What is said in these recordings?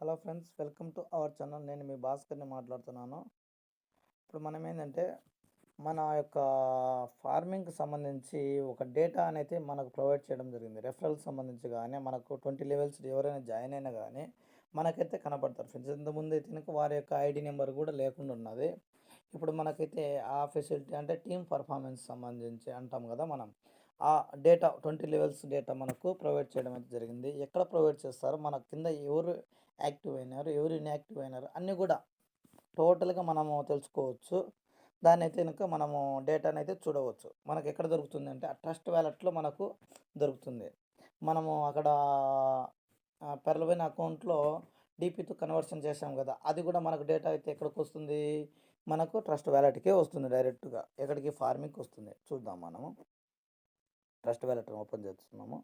Hello friends welcome to our channel. నేను మీ భాస్కర్ని మాట్లాడుతున్నాను. ఇప్పుడు మనం ఏంటంటే మన యొక్క ఫార్మింగ్కి సంబంధించి ఒక డేటా అనేది మనకు ప్రొవైడ్ చేయడం జరిగింది. రెఫరల్ సంబంధించి కానీ మనకు ట్వంటీ లెవెల్స్ ఎవరైనా జాయిన్ అయినా కానీ మనకైతే కనపడతారు. ఫ్రెండ్స్ ఇంతకుముందు అయితే వారి యొక్క ఐడి నెంబర్ కూడా లేకుండా ఉన్నది. ఇప్పుడు మనకైతే ఆ ఫెసిలిటీ అంటే టీమ్ పర్ఫార్మెన్స్ సంబంధించి అంటాం కదా మనం. ఆ డేటా ట్వంటీ లెవెల్స్ డేటా మనకు ప్రొవైడ్ చేయడం అయితే జరిగింది. ఎక్కడ ప్రొవైడ్ చేస్తారో మన కింద ఎవరు యాక్టివ్ అయినారు ఎవరు ఇన్యాక్టివ్ అయినారు అన్నీ కూడా టోటల్గా మనము తెలుసుకోవచ్చు. దాన్ని అయితే కనుక మనము డేటాని అయితే చూడవచ్చు. మనకు ఎక్కడ దొరుకుతుంది అంటే ఆ ట్రస్ట్ వ్యాలెట్లో మనకు దొరుకుతుంది. మనము అక్కడ పెరలవైన అకౌంట్లో డీపీతో కన్వర్షన్ చేసాం కదా అది కూడా మనకు డేటా అయితే ఎక్కడికి వస్తుంది? మనకు ట్రస్ట్ వ్యాలెట్కే వస్తుంది డైరెక్ట్గా. ఎక్కడికి? ఫార్మింగ్కి వస్తుంది. చూద్దాం మనము. ట్రస్ట్ వ్యాలెట్ ఓపెన్ చేస్తున్నాము.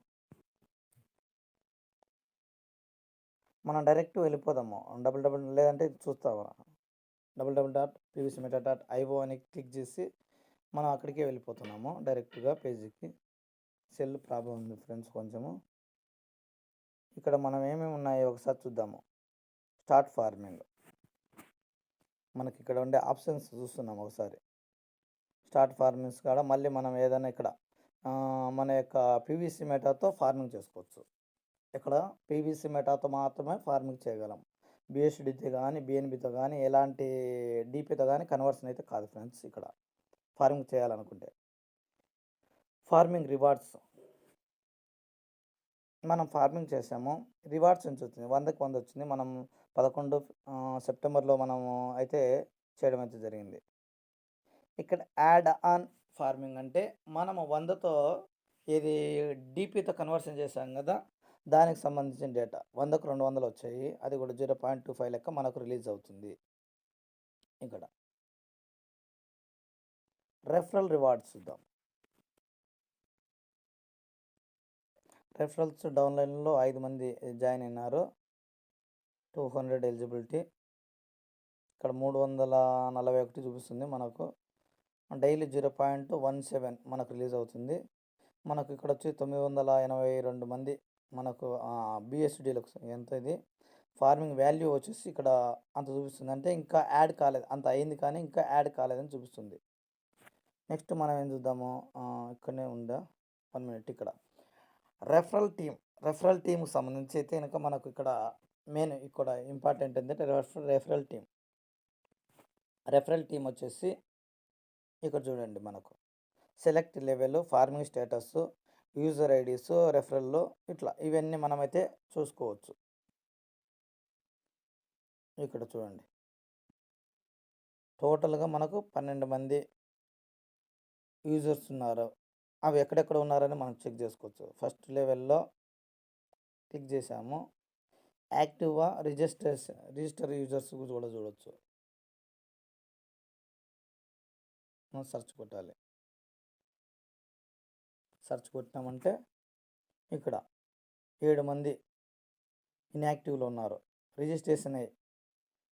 మనం డైరెక్ట్ వెళ్ళిపోదాము. డబుల్ డబుల్ లేదంటే చూస్తాము double double dot PVC meta dot IO అని క్లిక్ చేసి మనం అక్కడికే వెళ్ళిపోతున్నాము డైరెక్ట్గా పేజీకి. సెల్ ప్రాబ్లం ఉంది ఫ్రెండ్స్ కొంచెము. ఇక్కడ మనం ఏమేమి ఉన్నాయో ఒకసారి చూద్దాము. Start farming. మనకి ఇక్కడ ఉండే ఆప్షన్స్ చూస్తున్నాం ఒకసారి. స్టార్ట్ ఫార్మింగ్స్ కాడ మళ్ళీ మనం ఏదైనా ఇక్కడ మన యొక్క పీవీసీ మెటాతో ఫార్మింగ్ చేసుకోవచ్చు. ఇక్కడ పీవీసీ మెటాతో మాత్రమే ఫార్మింగ్ చేయగలం. బిఎస్డితో కానీ బిఎన్బితో కానీ ఎలాంటి డీపీతో కానీ కన్వర్షన్ అయితే కాదు ఫ్రెండ్స్ ఇక్కడ. ఫార్మింగ్ చేయాలనుకుంటే. ఫార్మింగ్ రివార్డ్స్ మనం ఫార్మింగ్ చేసాము. రివార్డ్స్ నుంచి వచ్చింది? వందకి వంద వచ్చింది. మనం పదకొండు సెప్టెంబర్లో మనము అయితే చేయడం అయితే జరిగింది. ఇక్కడ యాడ్ ఆన్ ఫార్మింగ్ అంటే మనము వందతో ఇది డీపీతో కన్వర్షన్ చేసాం కదా దానికి సంబంధించిన డేటా. వందకు రెండు వందలు వచ్చాయి. అది కూడా జీరో పాయింట్ టూ ఫైవ్ లెక్క మనకు రిలీజ్ అవుతుంది. ఇక్కడ. రెఫరల్ రివార్డ్స్ చూద్దాం. రెఫరల్స్ డౌన్లైన్లో ఐదు మంది జాయిన్ అయినారు. Two hundred eligibility. ఇక్కడ మూడు వందల నలభై ఒకటి చూపిస్తుంది మనకు. Daily zero point one seven మనకు రిలీజ్ అవుతుంది. మనకు ఇక్కడ వచ్చి తొమ్మిది వందల ఎనభై రెండు మంది మనకు బిఎస్డిలకు ఎంత ఇది ఫార్మింగ్ వాల్యూ వచ్చేసి ఇక్కడ అంత చూపిస్తుంది. అంటే ఇంకా యాడ్ కాలేదు. అంత అయింది కానీ ఇంకా యాడ్ కాలేదని చూపిస్తుంది. నెక్స్ట్ మనం ఏం చూద్దాము? ఇక్కడనే ఉందా? వన్ మినిట్ ఇక్కడ. రెఫరల్ టీమ్ రెఫరల్ టీమ్కి సంబంధించి అయితే కనుక మనకు ఇక్కడ మెయిన్ ఇక్కడ ఇంపార్టెంట్ ఏంటంటే referral referral team referral team వచ్చేసి ఇక్కడ చూడండి మనకు. Select level farming status user IDs referral ఇట్లా ఇవన్నీ మనమైతే చూసుకోవచ్చు. ఇక్కడ చూడండి. టోటల్గా మనకు పన్నెండు మంది యూజర్స్ ఉన్నారు. అవి ఎక్కడెక్కడ ఉన్నారని మనం చెక్ చేసుకోవచ్చు. ఫస్ట్ లెవెల్లో క్లిక్ చేసాము యాక్టివ్గా రిజిస్ట్రేషన్ రిజిస్టర్ యూజర్స్ కూడా చూడవచ్చు సర్చ్ సెర్చ్ కొట్టాలి. సెర్చ్ కొట్టినామంటే ఇక్కడ ఏడు మంది ఇన్యాక్టివ్లో ఉన్నారు. రిజిస్ట్రేషన్ అయ్యి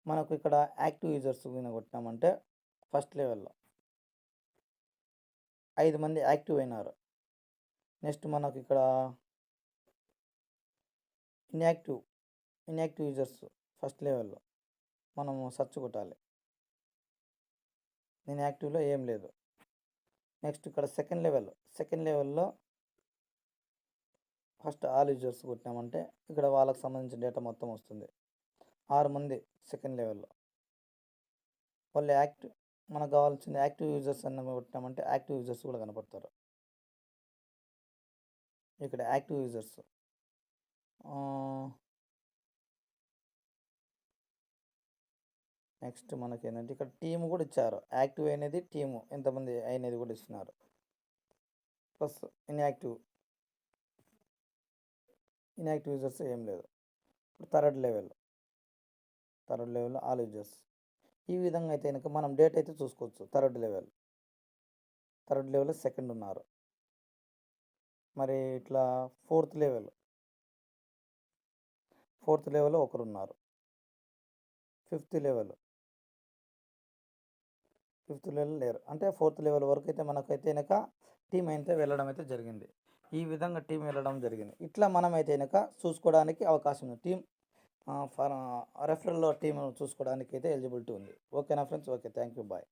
మనకు ఇక్కడ యాక్టివ్ యూజర్స్ మీద కొట్టినామంటే ఫస్ట్ లెవెల్లో ఐదు మంది యాక్టివ్ అయినారు. నెక్స్ట్ మనకు ఇక్కడ ఇన్యాక్టివ్ ఇన్యాక్టివ్ యూజర్స్ ఫస్ట్ లెవెల్లో మనము సెర్చ్ కొట్టాలి. నేను యాక్టివ్లో ఏం లేదు. నెక్స్ట్ ఇక్కడ సెకండ్ లెవెల్. సెకండ్ లెవెల్లో ఫస్ట్ ఆల్ యూజర్స్ కొట్టినామంటే ఇక్కడ వాళ్ళకి సంబంధించిన డేటా మొత్తం వస్తుంది. ఆరు మంది సెకండ్ లెవెల్లో. వాళ్ళు యాక్టివ్ మనకు కావాల్సింది యాక్టివ్ యూజర్స్ అన్న కొట్టినామంటే యాక్టివ్ యూజర్స్ కూడా కనపడతారు. ఇక్కడ యాక్టివ్ యూజర్స్. నెక్స్ట్ మనకి ఏంటంటే ఇక్కడ టీమ్ కూడా ఇచ్చారు. యాక్టివ్ అయినది టీము. ఎంతమంది అయినది కూడా ఇస్తున్నారు. Plus inactive. ఇన్యాక్టివ్ యూజర్స్ ఏం లేదు. ఇప్పుడు third level. Third level all users. ఈ విధంగా అయితే కనుక మనం డేట్ అయితే చూసుకోవచ్చు. Third level. Third level second ఉన్నారు. మరి ఇట్లా ఫోర్త్ లెవెల్. ఫోర్త్ లెవెల్ ఒకరు ఉన్నారు. Fifth level. ఫిఫ్త్ లెవెల్ లేరు. అంటే ఫోర్త్ లెవెల్ వరకు అయితే మనకైతే కనుక టీం అయితే వెళ్ళడం అయితే జరిగింది. ఈ విధంగా టీం వెళ్ళడం జరిగింది. ఇట్లా మనం అయితే కనుక చూసుకోవడానికి అవకాశం ఉంది. టీం ఫర్ రెఫరల్ టీం చూసుకోవడానికి అయితే ఎలిజిబిలిటీ ఉంది. ఓకేనా friends? Okay. Thank you bye.